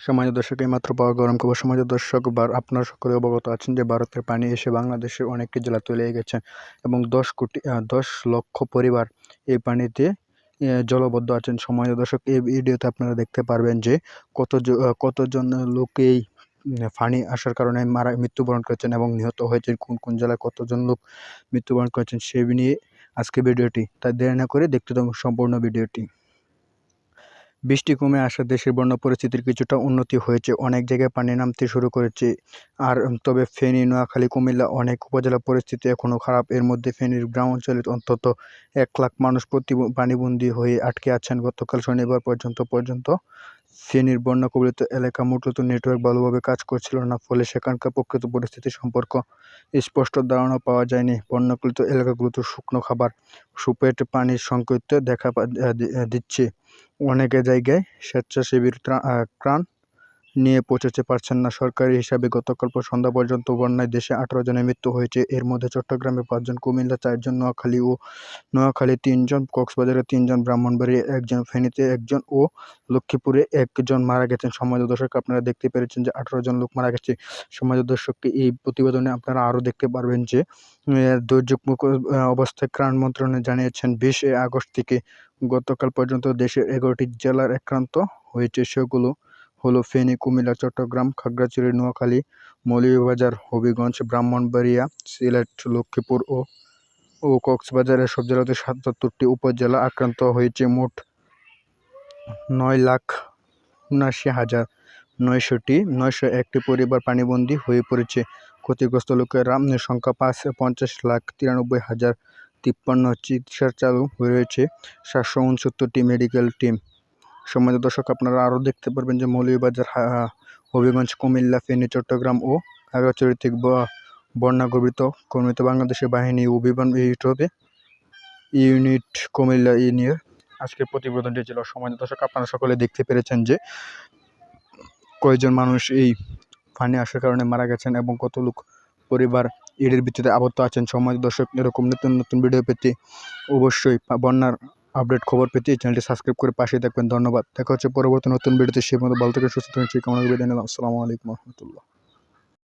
সমাজ দর্শক এইমাত্র পাওয়া গরম খবর। সমাজ দর্শক আপনারা সকলে অবগত আছেন যে ভারতের পানি এসে বাংলাদেশের অনেকটি জেলা তলে গেছে এবং দশ কোটি দশ লক্ষ পরিবার এই পানিতে জলবদ্ধ আছেন। সমাজ দর্শক এই ভিডিওতে আপনারা দেখতে পারবেন যে কত কতজন লোক এই পানি আসার কারণে মারা, মৃত্যুবরণ করেছেন এবং নিহত হয়েছেন। কোন কোন জেলায় কতজন লোক মৃত্যুবরণ করেছেন সেই নিয়ে আজকে ভিডিওটি। তাই দেরি না করে দেখতে থাকুন সম্পূর্ণ ভিডিওটি। বৃষ্টি কমে আসা দেশের বন্যা পরিস্থিতির কিছুটা উন্নতি হয়েছে। অনেক জায়গায় পানি নামতে শুরু করেছে। আর তবে ফেনী, নোয়াখালী, কুমিল্লা অনেক উপজেলা পরিস্থিতি এখনও খারাপ। এর মধ্যে ফেনীর গ্রাম অঞ্চলে অন্তত এক লাখ মানুষ প্রতি পানিবন্দী হয়ে আটকে আছেন। গতকাল শনিবার পর্যন্ত পর্যন্ত ফেনীর বন্যা কবলিত এলাকা মূলত নেটওয়ার্ক ভালোভাবে কাজ করছিল না, ফলে সেখানকার প্রকৃত পরিস্থিতি সম্পর্ক স্পষ্ট ধারণা পাওয়া যায়নি। বন্যাকলিত এলাকাগুলোতে শুকনো খাবার, সুপেট পানির সংকট দেখা দিচ্ছে। অনেক জায়গায় স্বেচ্ছাসেবীর ত্রাণ নিয়ে পৌঁছাতে পারছেন না। সরকারি হিসাবে গতকাল সন্ধ্যা পর্যন্ত বন্যায় দেশে আঠারো জনের মৃত্যু হয়েছে। এর মধ্যে চট্টগ্রামে পাঁচজন কুমিল্লা চারজন নোয়াখালী ও নোয়াখালী তিনজন কক্সবাজারে তিনজন ব্রাহ্মণবাড়িয়া একজন ফেনীতে একজন ও লক্ষ্মীপুরে একজন মারা গেছেন। সমাজ দর্শক আপনারা দেখতে পেরেছেন যে আঠারো জন লোক মারা গেছে। সমাজ দর্শককে এই প্রতিবেদনে আপনারা আরও দেখতে পারবেন যে আহ, দুর্যোগমুখ অবস্থায় ত্রাণ মন্ত্রণালয় জানিয়েছেন বিশে আগস্ট থেকে গতকাল পর্যন্ত দেশের এগারোটি জেলার আক্রান্ত হয়েছে। সেগুলো হলো ফেনী, কুমিল্লা, চট্টগ্রাম, খাগড়াছড়ি, নোয়াখালী, মৌলভীবাজার, হবিগঞ্জ, ব্রাহ্মণবাড়িয়া, সিলেট, লক্ষ্মীপুর ও ও কক্সবাজারের সব জেলাতে সাতাত্তরটি উপজেলা আক্রান্ত হয়েছে মোট নয় লাখ উনাশি হাজার নয়শোটি, নয়শো একটি পরিবার পানিবন্দী হয়ে পড়েছে। ক্ষতিগ্রস্ত লোকেরা সংখ্যা পাঁচ পঞ্চাশ লাখ তিরানব্বই হাজার তিপ্পান্ন চিকিৎসা চালু রয়েছে সাতশো উনসত্তরটি মেডিকেল টিম সমাজ দর্শক, আপনারা আরও দেখতে পারবেন যে মৌলভীবাজার হবিগঞ্জ, কুমিল্লা, ফেনী, চট্টগ্রাম ও খাগড়াছড়ি থেকে ব- বন্যা গর্বিত কর্মিত বাংলাদেশের বাহিনী ও বিমান ইউনিট কুমিল্লা এই নিয়ে আজকের প্রতিবেদনটি ছিল। সমাজ দর্শক, আপনারা সকলে দেখতে পেরেছেন যে কয়েকজন মানুষ এই পানি আসার কারণে মারা গেছেন এবং কত লোক পরিবার এর ভিত্তিতে আবদ্ধ আছেন। সমাজ দর্শক, এরকম নতুন নতুন ভিডিও পেতে অবশ্যই বন্যার আপডেট খবর পেতে এই চ্যানেলটি সাবস্ক্রাইব করে পাশে থাকবেন। ধন্যবাদ। দেখা হচ্ছে পরবর্তী নতুন ভিডিওতে। সেই মতো ভালো থেকে সুস্থ থাকুন সেই কামনা করে আসসালামু আলাইকুম রহমতুল্লাহ।